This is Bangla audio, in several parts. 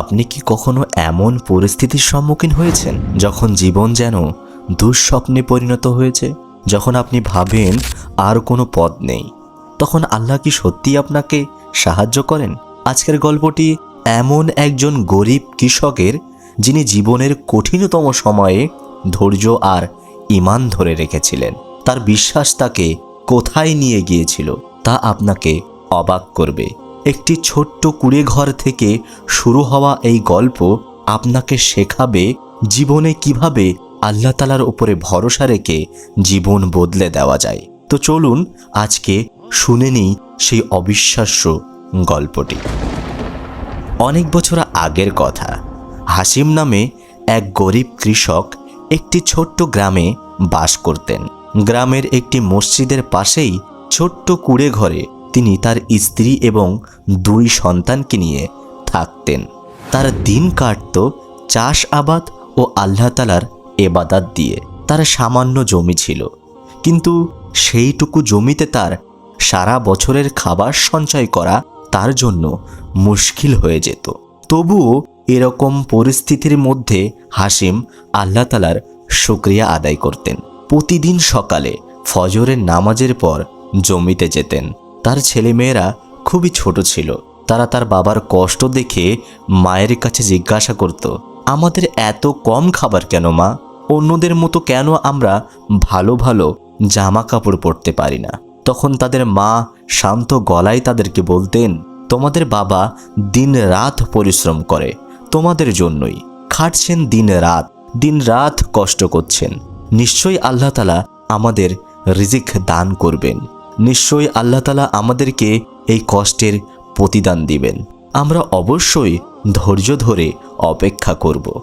আপনি কি কখনো এমন পরিস্থিতির সম্মুখীন হয়েছেন যখন জীবন যেন দুঃস্বপ্নে পরিণত হয়েছে? যখন আপনি ভাবেন আর কোনো পথ নেই, তখন আল্লাহ কি সত্যি আপনাকে সাহায্য করেন? আজকের গল্পটি এমন একজন গরিব কৃষকের যিনি জীবনের কঠিনতম সময়ে ধৈর্য আর ইমান ধরে রেখেছিলেন। তার বিশ্বাস তাকে কোথায় নিয়ে গিয়েছিল তা আপনাকে অবাক করবে। একটি ছোট্ট কুড়ে ঘর থেকে শুরু হওয়া এই গল্প আপনাকে শেখাবে জীবনে কীভাবে আল্লাহ তালার উপরে ভরসা রেখে জীবন বদলে দেওয়া যায়। তো চলুন আজকে শুনে নিই সেই অবিশ্বাস্য গল্পটি। অনেক বছর আগের কথা, হাসিম নামে এক গরিব কৃষক একটি ছোট্ট গ্রামে বাস করতেন। গ্রামের একটি মসজিদের পাশেই ছোট্ট কুড়ে ঘরে তিনি তার স্ত্রী এবং দুই সন্তানকে নিয়ে থাকতেন। তার দিন কাটত চাষ আবাদ ও আল্লাহ তালার এবাদাত দিয়ে। তার সামান্য জমি ছিল। কিন্তু সেইটুকু জমিতে তার সারা বছরের খাবার সঞ্চয় করা তার জন্য মুশকিল হয়ে যেত। তবুও এরকম পরিস্থিতির মধ্যে হাসিম আল্লাহ তালার শুক্রিয়া আদায় করতেন। প্রতিদিন সকালে ফজরের নামাজের পর জমিতে যেতেন। তার ছেলেমেয়েরা খুবই ছোট ছিল। তারা তার বাবার কষ্ট দেখে মায়ের কাছে জিজ্ঞাসা করত, আমাদের এত কম খাবার কেন মা? অন্যদের মতো কেন আমরা ভালো ভালো জামা কাপড় পরতে পারি না? তখন তাদের মা শান্ত গলায় তাদেরকে বলতেন, তোমাদের বাবা দিন রাত পরিশ্রম করে, তোমাদের জন্যই। খাটছেন দিন রাত দিন রাত কষ্ট করছেন। নিশ্চয়ই আল্লাহ তালা আমাদের রিজিক দান করবেন। নিশ্চয়ই আল্লাহ তালা আমাদেরকে এই কষ্টের প্রতিদান দিবেন। আমরা অবশ্যই ধৈর্য ধরে অপেক্ষা করব।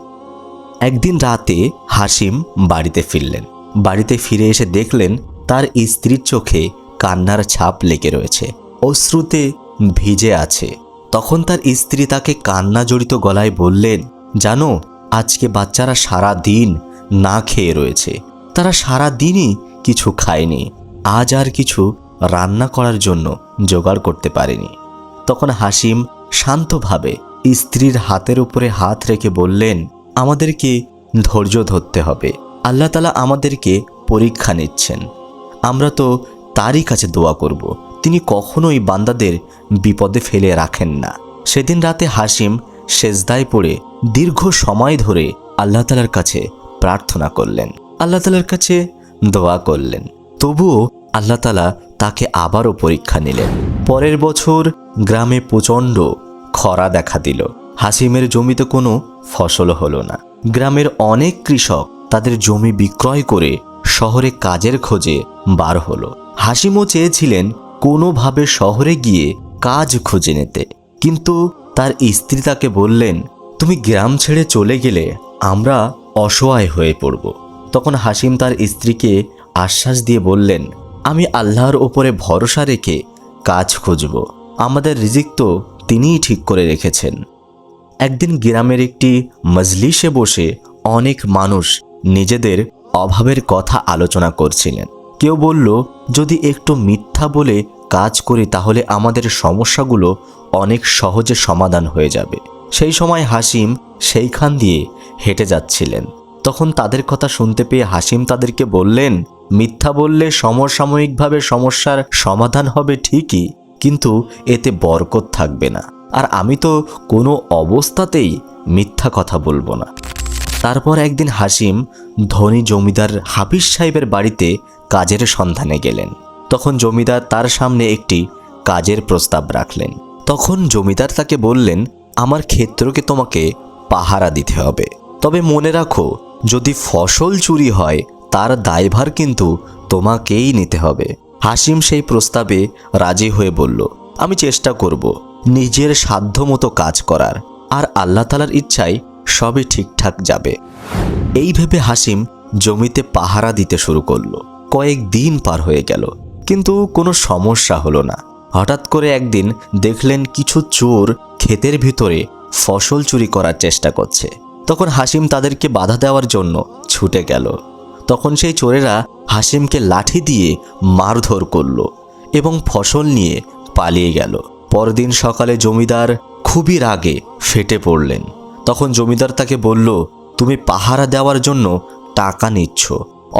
একদিন রাতে হাসিম বাড়িতে ফিরলেন। বাড়িতে ফিরে এসে দেখলেন তার স্ত্রীর চোখে কান্নার ছাপ লেগে রয়েছে। অশ্রুতে ভিজে আছে। তখন তার স্ত্রী তাকে কান্না জড়িত গলায় বললেন, জানো, আজকে বাচ্চারা সারা দিন না খেয়ে রয়েছে। তারা সারা দিনই কিছু খায়নি। আজ আর কিছু রান্না করার জন্য জোগাড় করতে পারেনি। তখন হাসিম শান্তভাবে স্ত্রীর হাতের উপরে হাত রেখে বললেন, আমাদেরকে ধৈর্য ধরতে হবে। আল্লাহ তালা আমাদেরকে পরীক্ষা নিচ্ছেন। আমরা তো তারই কাছে দোয়া করব। তিনি কখনোই বান্দাদের বিপদে ফেলে রাখেন না। সেদিন রাতে হাসিম সেজদায় পড়ে দীর্ঘ সময় ধরে আল্লাহ তালার কাছে প্রার্থনা করলেন। আল্লাহ তালার কাছে দোয়া করলেন। তবুও আল্লাহ তালা তাকে আবারও পরীক্ষা নিলেন। পরের বছর গ্রামে প্রচণ্ড খরা দেখা দিল। হাসিমের জমিতে কোনো ফসল হলো না। গ্রামের অনেক কৃষক তাদের জমি বিক্রয় করে শহরে কাজের খোঁজে বার হলো। হাসিমও চেয়েছিলেন কোনোভাবে শহরে গিয়ে কাজ খুঁজে নিতে। কিন্তু তার স্ত্রী তাকে বললেন, তুমি গ্রাম ছেড়ে চলে গেলে আমরা অসহায় হয়ে পড়ব। তখন হাসিম তার স্ত্রীকে আশ্বাস দিয়ে বললেন আমি আল্লাহর ওপরে ভরসা রেখে কাজ খুঁজব। আমাদের রিজিক তো তিনিই ঠিক করে রেখেছেন। একদিন গ্রামের একটি মজলিসে বসে অনেক মানুষ নিজেদের অভাবের কথা আলোচনা করছিলেন। কেউ বলল, যদি একটু মিথ্যা বলে কাজ করি তাহলে আমাদের সমস্যাগুলো অনেক সহজে সমাধান হয়ে যাবে। সেই সময় হাসিম সেইখান দিয়ে হেঁটে যাচ্ছিলেন। তখন তাদের কথা শুনতে পেয়ে হাসিম তাদেরকে বললেন, মিথ্যা বললে সমসাময়িকভাবে সমস্যার সমাধান হবে ঠিকই, কিন্তু এতে বরকত থাকবে না। আর আমি তো কোনো অবস্থাতেই মিথ্যা কথা বলব না। তারপর একদিন হাসিম ধনী জমিদার হাফিজ সাহেবের বাড়িতে কাজের সন্ধানে গেলেন। তখন জমিদার তার সামনে একটি কাজের প্রস্তাব রাখলেন। তখন জমিদার তাকে বললেন, আমার ক্ষেত্রকে তোমাকে পাহারা দিতে হবে। তবে মনে রাখো যদি ফসল চুরি হয়, তার দায়ভার কিন্তু তোমাকেই নিতে হবে। হাসিম সেই প্রস্তাবে রাজি হয়ে বলল, আমি চেষ্টা করব নিজের সাধ্যমতো কাজ করার, আর আল্লাহ তালার ইচ্ছায় সবই ঠিকঠাক যাবে। এই ভেবে হাসিম জমিতে পাহারা দিতে শুরু করল। কয়েক দিন পার হয়ে গেল, কিন্তু কোনো সমস্যা হলো না। হঠাৎ করে একদিন দেখলেন কিছু চোর ক্ষেতের ভিতরে ফসল চুরি করার চেষ্টা করছে। তখন হাসিম তাদেরকে বাধা দেওয়ার জন্য ছুটে গেল। তখন সেই চোরেরা হাসিমকে লাঠি দিয়ে মারধর করল এবং ফসল নিয়ে পালিয়ে গেল। পরদিন সকালে জমিদার খুবই রাগে ফেটে পড়লেন। তখন জমিদার তাকে বলল, তুমি পাহারা দেওয়ার জন্য টাকা নিচ্ছ,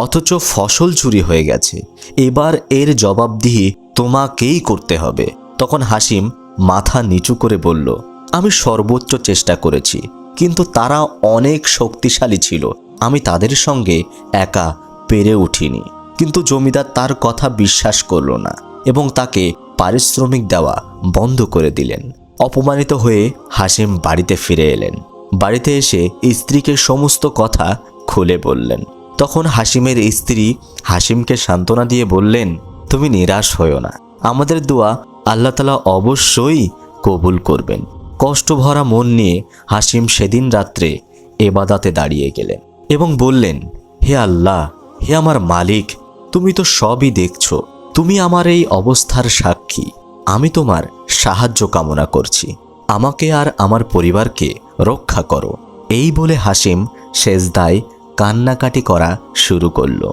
অথচ ফসল চুরি হয়ে গেছে। এবার এর জবাবদিহি তোমাকেই করতে হবে। তখন হাসিম মাথা নিচু করে বলল, আমি সর্বোচ্চ চেষ্টা করেছি কিন্তু তারা অনেক শক্তিশালী ছিল। আমি তাদের সঙ্গে একা পেরে উঠিনি। কিন্তু জমিদার তার কথা বিশ্বাস করল না এবং তাকে পারিশ্রমিক দেওয়া বন্ধ করে দিলেন। অপমানিত হয়ে হাসিম বাড়িতে ফিরে এলেন। বাড়িতে এসে স্ত্রীকে সমস্ত কথা খুলে বললেন। তখন হাসিমের স্ত্রী হাসিমকে সান্ত্বনা দিয়ে বললেন, তুমি নিরাশ হও না। আমাদের দোয়া আল্লাহ তালা অবশ্যই কবুল করবেন। কষ্ট ভরা মন নিয়ে হাসিম সেদিন রাত্রে এবাদাতে দাঁড়িয়ে গেলেন এবং বললেন, হে আল্লাহ, হে আমার মালিক, তুমি তো সবই দেখছ। তুমি আমার এই অবস্থার সাক্ষী। আমি তোমার সাহায্য কামনা করছি। আমাকে আর আমার পরিবারকে রক্ষা করো। এই বলে হাসিম সেজদায় কান্নাকাটি করা শুরু করল।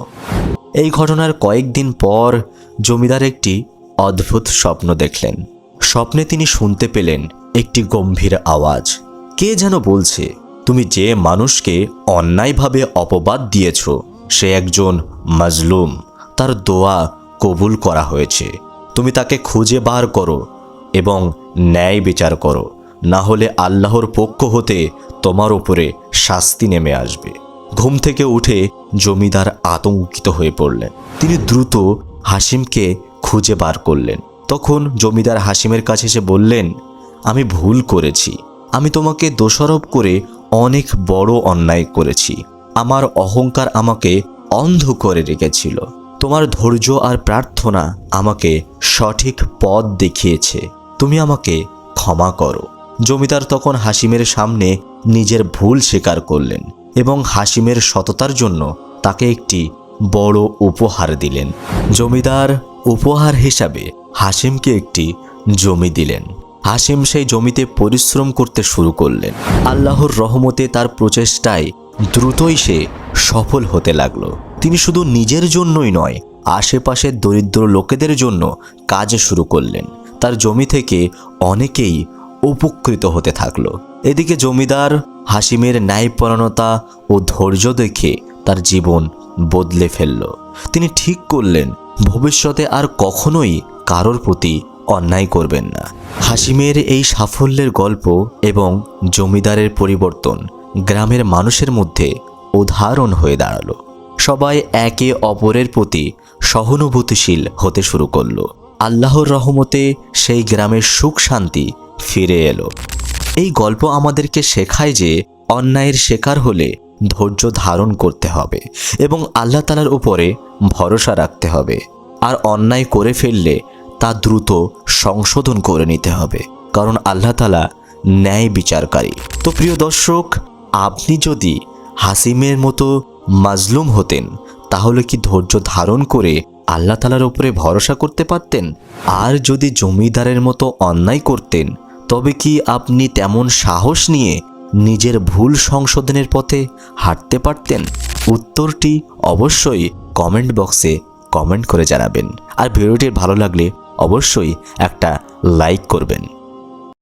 এই ঘটনার কয়েকদিন পর জমিদার একটি অদ্ভুত স্বপ্ন দেখলেন। স্বপ্নে তিনি শুনতে পেলেন একটি গম্ভীর আওয়াজ। কে যেন বলছে, তুমি যে মানুষকে অন্যায়ভাবে অপবাদ দিয়েছ, সে একজন মাজলুম। তার দোয়া কবুল করা হয়েছে। তুমি তাকে খুঁজে বার করো এবং ন্যায় বিচার করো। না হলে আল্লাহর পক্ষ হতে তোমার উপরে শাস্তি নেমে আসবে। ঘুম থেকে উঠে জমিদার আতঙ্কিত হয়ে পড়লেন। তিনি দ্রুত হাসিমকে খুঁজে বার করলেন। তখন জমিদার হাসিমের কাছে এসে বললেন আমি ভুল করেছি। আমি তোমাকে দোষারোপ করে অনেক বড় অন্যায় করেছি। আমার অহংকার আমাকে অন্ধ করে রেখেছিল। তোমার ধৈর্য আর প্রার্থনা আমাকে সঠিক পথ দেখিয়েছে। তুমি আমাকে ক্ষমা করো। জমিদার তখন হাসিমের সামনে নিজের ভুল স্বীকার করলেন এবং হাসিমের সততার জন্য তাকে একটি বড় উপহার দিলেন। জমিদার উপহার হিসাবে হাসিমকে একটি জমি দিলেন। হাসিম সেই জমিতে পরিশ্রম করতে শুরু করলেন। আল্লাহর রহমতে তার প্রচেষ্টায় দ্রুতই সে সফল হতে লাগল। তিনি শুধু নিজের জন্যই নয়, আশেপাশের দরিদ্র লোকেদের জন্য কাজ শুরু করলেন। তার জমি থেকে অনেকেই উপকৃত হতে থাকল। এদিকে জমিদার হাসিমের ন্যায়পরায়ণতা ও ধৈর্য দেখে তার জীবন বদলে ফেলল। তিনি ঠিক করলেন, ভবিষ্যতে আর কখনোই কারোর প্রতি অন্যায় করবেন না। হাসিমের এই সাফল্যের গল্প এবং জমিদারের পরিবর্তন গ্রামের মানুষের মধ্যে উদাহরণ হয়ে দাঁড়াল। সবাই একে অপরের প্রতি সহানুভূতিশীল হতে শুরু করল। আল্লাহর রহমতে সেই গ্রামের সুখ শান্তি ফিরে এলো। এই গল্প আমাদেরকে শেখায় যে অন্যায়ের শিকার হলে ধৈর্য ধারণ করতে হবে এবং আল্লাহ তালার উপরে ভরসা রাখতে হবে। আর অন্যায় করে ফেললে তা দ্রুত সংশোধন করে নিতে হবে, কারণ আল্লাহ তালা ন্যায় বিচারকারী। তো প্রিয় দর্শক, আপনি যদি হাসিমের মতো মাজলুম হতেন, তাহলে কি ধৈর্য ধারণ করে আল্লাহ তালার উপরে ভরসা করতে পারতেন? আর যদি জমিদারের মতো অন্যায় করতেন, তবে কি আপনি তেমন সাহস নিয়ে নিজের ভুল সংশোধনের পথে হাঁটতে পারতেন? উত্তরটি অবশ্যই কমেন্ট বক্সে কমেন্ট করে জানাবেন। আর ভিডিওটি ভালো লাগলে অবশ্যই একটা লাইক করবেন।